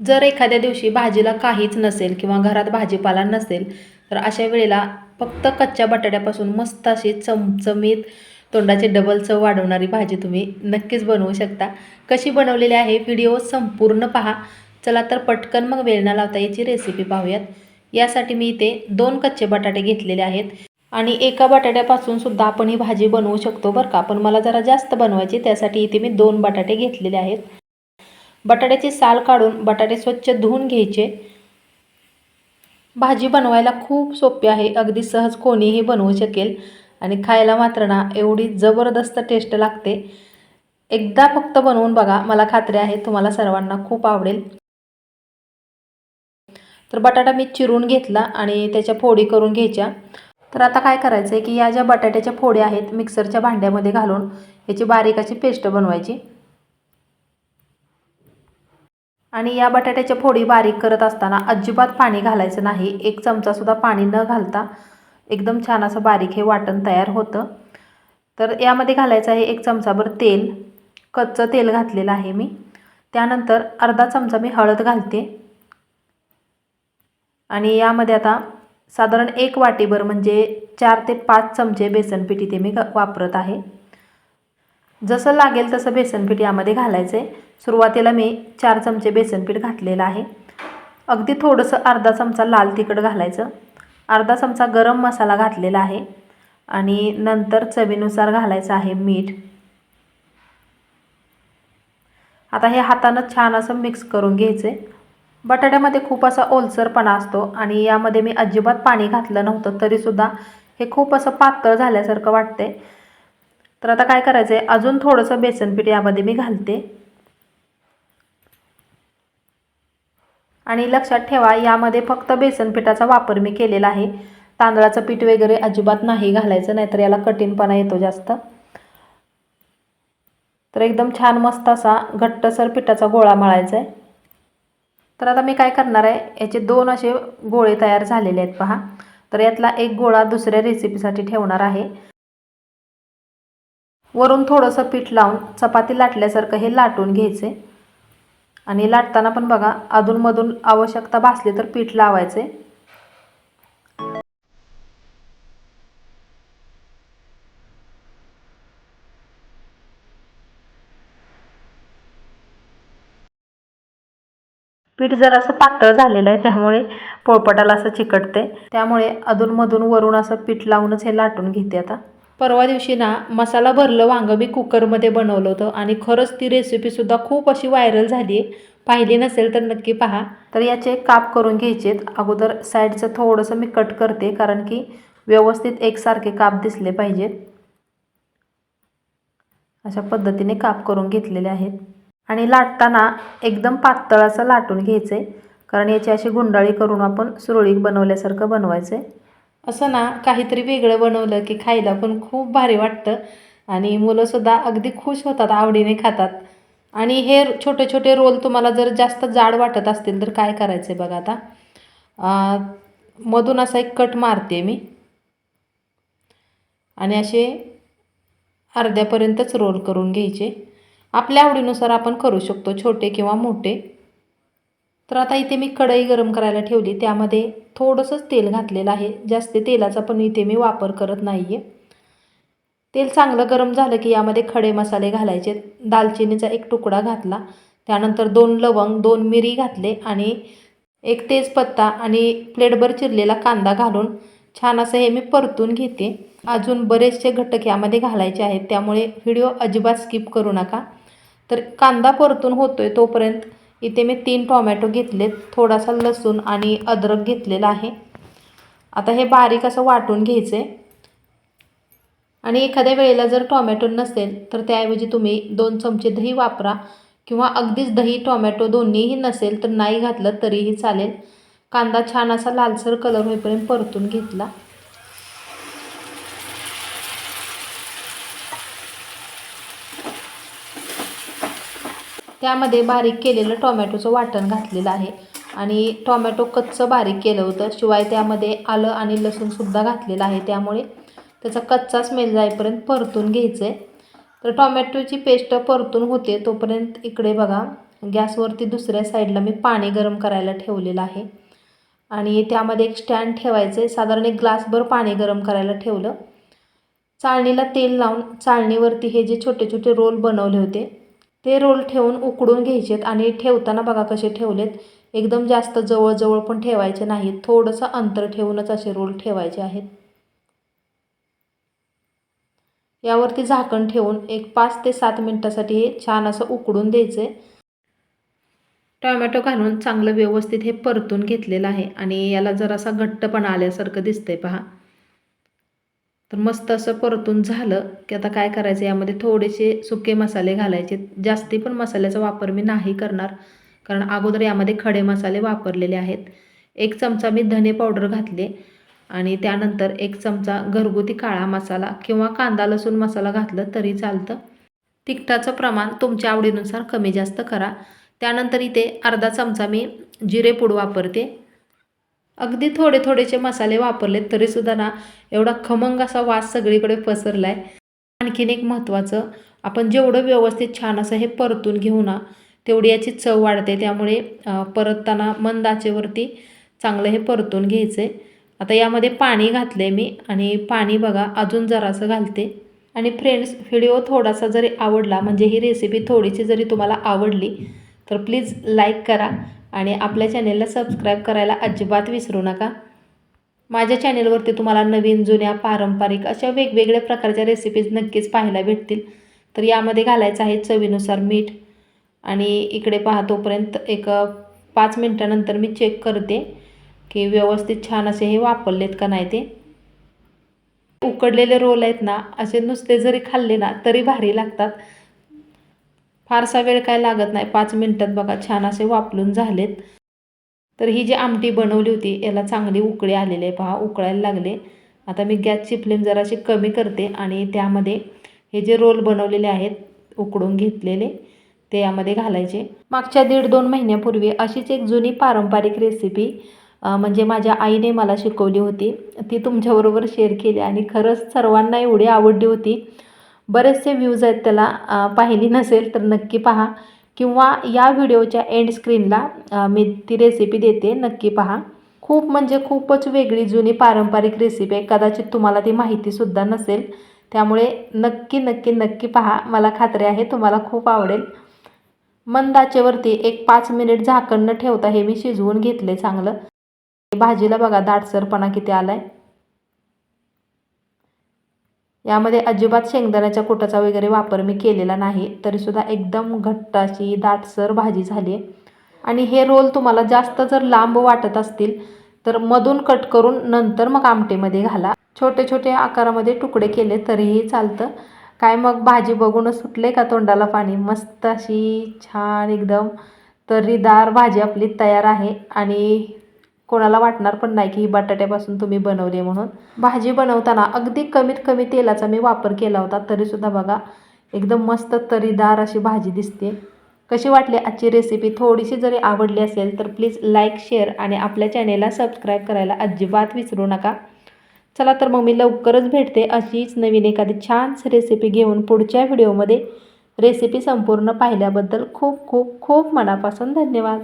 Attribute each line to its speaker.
Speaker 1: जर एखाद्या दिवशी भाजीला काहीच नसेल किंवा घरात भाजीपाला नसेल तर अशा वेळेला फक्त कच्च्या बटाट्यापासून मस्त अशी चमचमीत तोंडाची डबल चव वाढवणारी भाजी तुम्ही नक्कीच बनवू शकता. कशी बनवलेली आहे व्हिडिओ संपूर्ण पहा. चला तर पटकन मग वेळ न लावता याची रेसिपी पाहूयात. यासाठी मी इथे दोन कच्चे बटाटे घेतलेले आहेत. आणि एका बटाट्यापासून सुद्धा आपण ही भाजी बनवू शकतो बरं का. पण मला जरा जास्त बनवायची त्यासाठी इथे मी दोन बटाटे घेतलेले आहेत. बटाट्याची साल काढून बटाटे स्वच्छ धुवून घ्यायचे. भाजी बनवायला खूप सोपी आहे अगदी सहज कोणीही बनवू शकेल आणि खायला मात्र ना एवढी जबरदस्त टेस्ट लागते. एकदा फक्त बनवून बघा मला खात्री आहे तुम्हाला सर्वांना खूप आवडेल. तर बटाटा मी चिरून घेतला आणि त्याच्या फोडी करून घ्यायच्या. तर आता काय करायचं आहे की या ज्या बटाट्याच्या फोड्या आहेत मिक्सरच्या भांड्यामध्ये घालून याची बारीकाची पेस्ट बनवायची. आणि या बटाट्याच्या फोडी बारीक करत असताना अजिबात पाणी घालायचं नाही. एक चमचासुद्धा पाणी न घालता एकदम छान असं बारीक हे वाटण तयार होतं. तर यामध्ये घालायचं आहे एक चमचाभर तेल. कच्चं तेल घातलेलं आहे मी. त्यानंतर अर्धा चमचा मी हळद घालते. आणि यामध्ये आता साधारण एक वाटीभर म्हणजे चार ते पाच चमचे बेसनपीठ इथे मी वापरत आहे. जसं लागेल तसं बेसनपीठ यामध्ये घालायचं आहे सुरुवातीला मी चार चमचे बेसनपीठ घातलेलं आहे. अगदी थोडंसं अर्धा चमचा लाल तिखट घालायचं. अर्धा चमचा गरम मसाला घातलेला आहे. आणि नंतर चवीनुसार घालायचं आहे मीठ. आता हे हातानं छान असं मिक्स करून घ्यायचं आहे बटाट्यामध्ये खूप असा ओलसरपणा असतो आणि यामध्ये मी अजिबात पाणी घातलं नव्हतं तरीसुद्धा हे खूप असं पातळ झाल्यासारखं वाटते तर आता काय करायचं आहे अजून थोडंसं बेसनपीठ यामध्ये मी घालते. आणि लक्षात ठेवा यामध्ये फक्त बेसनपीठाचा वापर मी केलेला आहे. तांदळाचं पीठ वगैरे अजिबात नाही घालायचं नाहीतर याला कठीणपणा येतो जास्त. तर एकदम छान मस्त असा घट्टसर पिठाचा गोळा मळायचा आहे तर आता मी काय करणार आहे? याचे दोन असे गोळे तयार झालेले आहेत पहा. तर यातला एक गोळा दुसऱ्या रेसिपीसाठी ठेवणार आहे. वरून थोडंसं पीठ लावून चपाती लाटल्यासारखं हे लाटून घ्यायचे. आणि लाटताना पण बघा अधूनमधून आवश्यकता भासली तर पीठ लावायचे. पीठ जर असं पातळ झालेलं आहे त्यामुळे पोळपटाला असं चिकटते. त्यामुळे अधूनमधून वरून असं पीठ लावूनच हे लाटून घेते आता. परवा दिवशी ना मसाला भरलं वांगं मी कुकरमध्ये बनवलं होतं आणि खरंच ती रेसिपीसुद्धा खूप अशी व्हायरल झाली आहे. पाहिली नसेल तर नक्की पहा. तर याचे काप करून घ्यायचेत. अगोदर साईडचं थोडंसं मी कट करते कारण की व्यवस्थित एकसारखे काप दिसले पाहिजेत. अशा पद्धतीने काप करून घेतलेले आहेत. आणि लाटताना एकदम पातळ असं लाटून घ्यायचं आहे कारण याची अशी गुंडाळी करून आपण सुरळीत बनवल्यासारखं बनवायचं आहे असं ना काहीतरी वेगळं बनवलं की खायला पण खूप भारी वाटतं. आणि मुलंसुद्धा अगदी खुश होतात आवडीने खातात. आणि हे छोटे छोटे रोल तुम्हाला जर जास्त जाड वाटत असतील तर काय करायचं आहे बघा आता? मधून असा एक कट मारते मी. आणि असे अर्ध्यापर्यंतच रोल करून घ्यायचे. आपल्या आवडीनुसार आपण करू शकतो छोटे किंवा मोठे. तर आता इथे मी कढई गरम करायला ठेवली. त्यामध्ये थोडंसंच तेल घातलेलं आहे. जास्त तेलाचा पण इथे मी वापर करत नाही आहे तेल चांगलं गरम झालं की यामध्ये खडे मसाले घालायचे. दालचिनीचा एक तुकडा घातला. त्यानंतर दोन लवंग दोन मिरी घातले आणि एक तेजपत्ता आणि प्लेटभर चिरलेला कांदा घालून छान असं हे मी परतून घेते. अजून बरेचसे घटक यामध्ये घालायचे आहेत. त्यामुळे व्हिडिओ अजिबात स्किप करू नका. तर कांदा परतून होतोय तोपर्यंत इथे मी तीन टोमॅटो घेतलेत थोडासा लसूण आणि अद्रक घेतलेला आहे. आता हे बारीक असं वाटून घ्यायचं. आहे आणि एखाद्या वेळेला जर टॉमॅटो नसेल तर त्याऐवजी तुम्ही दोन चमचे दही वापरा किंवा अगदीच दही टॉमॅटो दोन्हीही नसेल तर नाही घातलं तरीही चालेल. कांदा छान असा लालसर कलर होईपर्यंत परतून घेतला. त्यामध्ये बारीक केलेलं टोमॅटोचं वाटण घातलेलं आहे. आणि टोमॅटो कच्चं बारीक केलं होतं. शिवाय त्यामध्ये आलं आणि लसूणसुद्धा घातलेलं आहे. त्यामुळे त्याचा कच्चा स्मेल जाईपर्यंत परतून घ्यायचं आहे तर टोमॅटोची पेस्ट परतून होते तोपर्यंत इकडे बघा गॅसवरती दुसऱ्या साईडला मी पाणी गरम करायला ठेवलेलं आहे. आणि त्यामध्ये एक स्टँड ठेवायचं आहे साधारण एक ग्लासभर पाणी गरम करायला ठेवलं. चाळणीला तेल लावून चाळणीवरती हे जे छोटे छोटे रोल बनवले होते ते रोल ठेवून उकडून घ्यायचेत आणि ठेवताना बघा कसे ठेवलेत. एकदम जास्त जवळजवळ पण ठेवायचे नाहीत. थोडंसं अंतर ठेवूनच असे रोल ठेवायचे आहेत. यावरती झाकण ठेवून एक पाच ते सात मिनटासाठी हे छान असं उकडून द्यायचे. टोमॅटो घालून चांगलं व्यवस्थित हे परतून घेतलेलं आहे आणि याला जरासा घट्टपणा आल्यासारखं दिसतंय पहा. तर मस्त असं परतून झालं की आता काय करायचं? यामध्ये थोडेसे सुके मसाले घालायचे. जास्ती पण मसाल्याचा वापर मी नाही करणार. कारण अगोदर यामध्ये खडे मसाले वापरलेले आहेत. एक चमचा मी धने पावडर घातले आणि त्यानंतर एक चमचा घरगुती काळा मसाला किंवा कांदा लसूण मसाला घातलं तरी चालतं. तिखटाचं प्रमाण तुमच्या आवडीनुसार कमी जास्त करा. त्यानंतर इथे अर्धा चमचा मी जिरे पूड वापरते. अगदी थोडे थोडेसे मसाले वापरलेत तरीसुद्धा ना एवढा खमंग असा वास सगळीकडे पसरला आहे आणखीन एक महत्त्वाचं आपण जेवढं व्यवस्थित छान असं हे परतून घेऊ ना तेवढी याची चव वाढते. त्यामुळे परतताना मंद आचेवरती चांगलं हे परतून घ्यायचं आहे आता यामध्ये पाणी घातलं आहे मी आणि पाणी बघा अजून जरासं घालते. आणि फ्रेंड्स व्हिडिओ थोडासा जरी आवडला म्हणजे ही रेसिपी थोडीशी जरी तुम्हाला आवडली तर प्लीज लाईक करा. आणि आपल्या चॅनेलला सबस्क्राईब करायला अजिबात विसरू नका. माझ्या चॅनेलवरती तुम्हाला नवीन जुन्या पारंपरिक अशा वेगवेगळ्या प्रकारच्या रेसिपीज नक्कीच पाहायला भेटतील. तर यामध्ये घालायचं आहे चवीनुसार मीठ. आणि इकडे पाहतोपर्यंत एक पाच मिनटानंतर मी चेक करते की व्यवस्थित छान असे हे वापरलेत का नाही ते. उकडलेले रोल आहेत ना असे नुसते जरी खाल्ले ना तरी भारी लागतात. फारसा वेळ काय लागत नाही. पाच मिनटात बघा छान असे वापरून झालेत. तर ही जी आमटी बनवली होती याला चांगली उकळी आलेली आहे. पहा उकळायला लागले. आता मी गॅसची फ्लेम जराशी कमी करते आणि त्यामध्ये हे जे रोल बनवलेले आहेत उकडून घेतलेले ते यामध्ये घालायचे. मागच्या दीड दोन महिन्यापूर्वी अशीच एक जुनी पारंपरिक रेसिपी म्हणजे माझ्या आईने मला शिकवली होती. ती तुमच्याबरोबर शेअर केली आणि खरंच सर्वांना एवढी आवडली होती. बरेचसे व्ह्यूज आहेत त्याला पाहिली नसेल तर नक्की पहा. किंवा या व्हिडिओच्या एंड स्क्रीनला मी ती रेसिपी देते नक्की पहा. खूप म्हणजे खूपच वेगळी जुनी पारंपरिक रेसिपी आहे. कदाचित तुम्हाला ती माहितीसुद्धा नसेल. त्यामुळे नक्की नक्की नक्की पहा. मला खात्री आहे तुम्हाला खूप आवडेल. मंद आचेवरती एक पाच मिनिट झाकण न ठेवता हे मी शिजवून घेतले चांगलं. भाजीला बघा दाटसरपणा किती आला आहे यामध्ये अजिबात शेंगदाण्याच्या कुटाचा वगैरे वापर मी केलेला नाही तरीसुद्धा एकदम घट्ट अशी दाटसर भाजी झाली आहे. आणि हे रोल तुम्हाला जास्त जर लांब वाटत असतील तर मधून कट करून नंतर मग आमटेमध्ये घाला. छोटे छोटे आकारामध्ये तुकडे केले तरीही चालतं. काय मग भाजी बघूनच सुटले का तोंडाला पाणी? मस्त अशी छान एकदम तर्रीदार भाजी आपली तयार आहे. आणि कोणाला वाटणार पण नाही की ही बटाट्यापासून तुम्ही बनवली म्हणून. भाजी बनवताना अगदी कमीत कमी तेलाचा मी वापर केला होता तरीसुद्धा बघा एकदम मस्त तरीदार अशी भाजी दिसते. कशी वाटली आजची रेसिपी थोडीशी जरी आवडली असेल तर प्लीज लाईक शेअर आणि आपल्या चॅनेलला सबस्क्राईब करायला अजिबात विसरू नका. चला तर मग मी लवकरच भेटते अशीच नवीन एखादी छान रेसिपी घेऊन पुढच्या व्हिडिओमध्ये रेसिपी संपूर्ण पाहिल्याबद्दल खूप खूप खूप मनापासून धन्यवाद.